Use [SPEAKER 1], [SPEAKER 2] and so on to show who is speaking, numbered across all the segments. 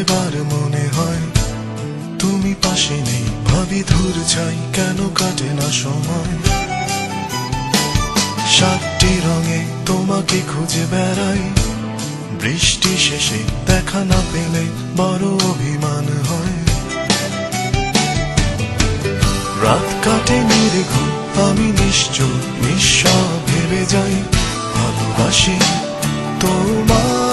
[SPEAKER 1] এবার মনে হয় তুমি পাশে নেই। ভাবি ধুর চাই কেন কাটে না সময়? সাতটি রঙে তোমাকে খুঁজে বেড়াই। বৃষ্টি শেষে দেখা না পেলে বড় অভিমান হয়। রাত কাটে নির্ঘ আমি নিশ্চয় নিঃস্ব ভেবে যাই। ভালোবাসি তোমার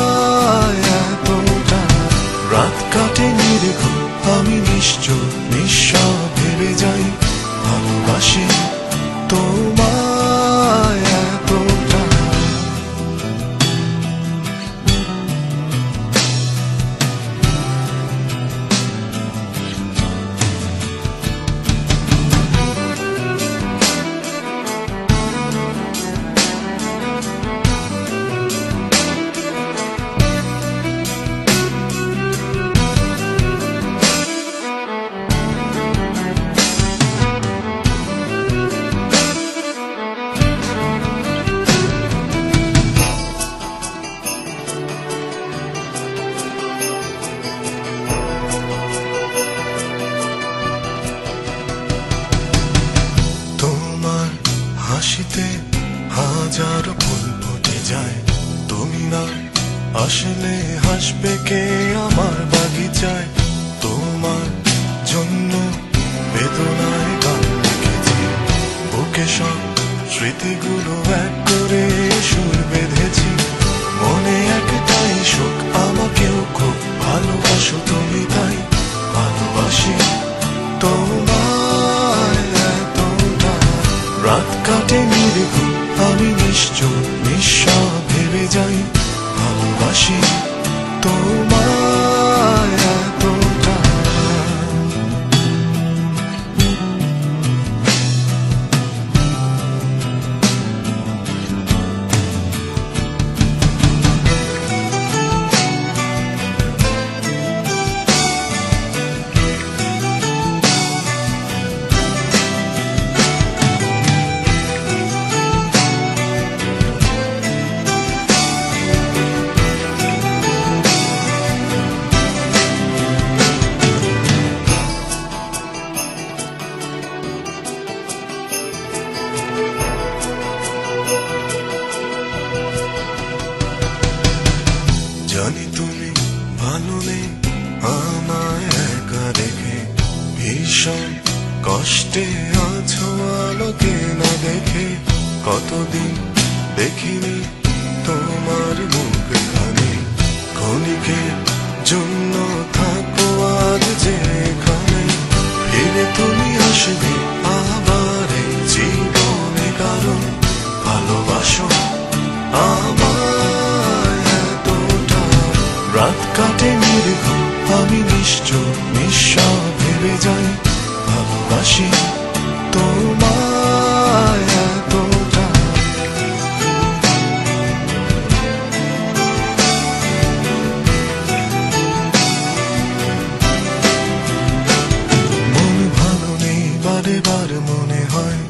[SPEAKER 1] হাসিতে হাজার ফুল ফুটে যায়। তুমি না আসলে হাসবে কে আমার বাগিচায়? তোমার জন্য বেদনায় গান লিখেছি বুকে সব স্মৃতিগুলো এক করে সুর বেঁধেছি। মনে একটাই সুখ আমাকেও খুব ভালোবাসো তুমি তুমি ভালো নেই আমায় একা রেখে ভীষণ কষ্টে আছো আলোকে না দেখে। কতদিন দেখিনি তোমার মুখ খানে ক্ষণিকের জন্য থাকো আজ যে কাটে নির্ঘ আমি নিশ্চয় নিঃস্ব ভেবে যাই, ভালোবাসি তোমায় ভালো নেই, বারে মনে হয়,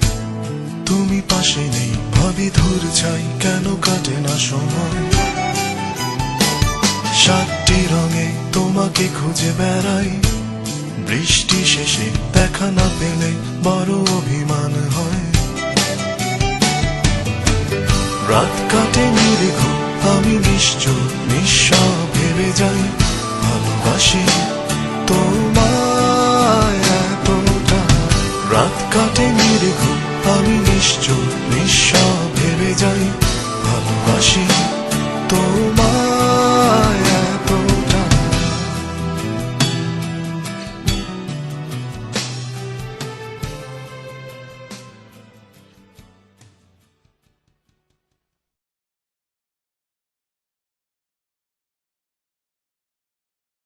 [SPEAKER 1] তুমি পাশে নেই, ভাবি ধূর চাই কেন কাটে না সময়? সাতটি রঙে তোমাকে খুঁজে বেড়াই। বৃষ্টি শেষে দেখা না পেলে বড় অভিমান হয়। রাত কাটে নির্ঘ আমি নিশ্চয় নিঃস্ব ভেবে যাই। ভালোবাসি তোমায় এতটা। রাত কাটে নির্ঘ আমি নিশ্চয় নিঃস্ব ভেবে যাই। ভালোবাসি তোমায়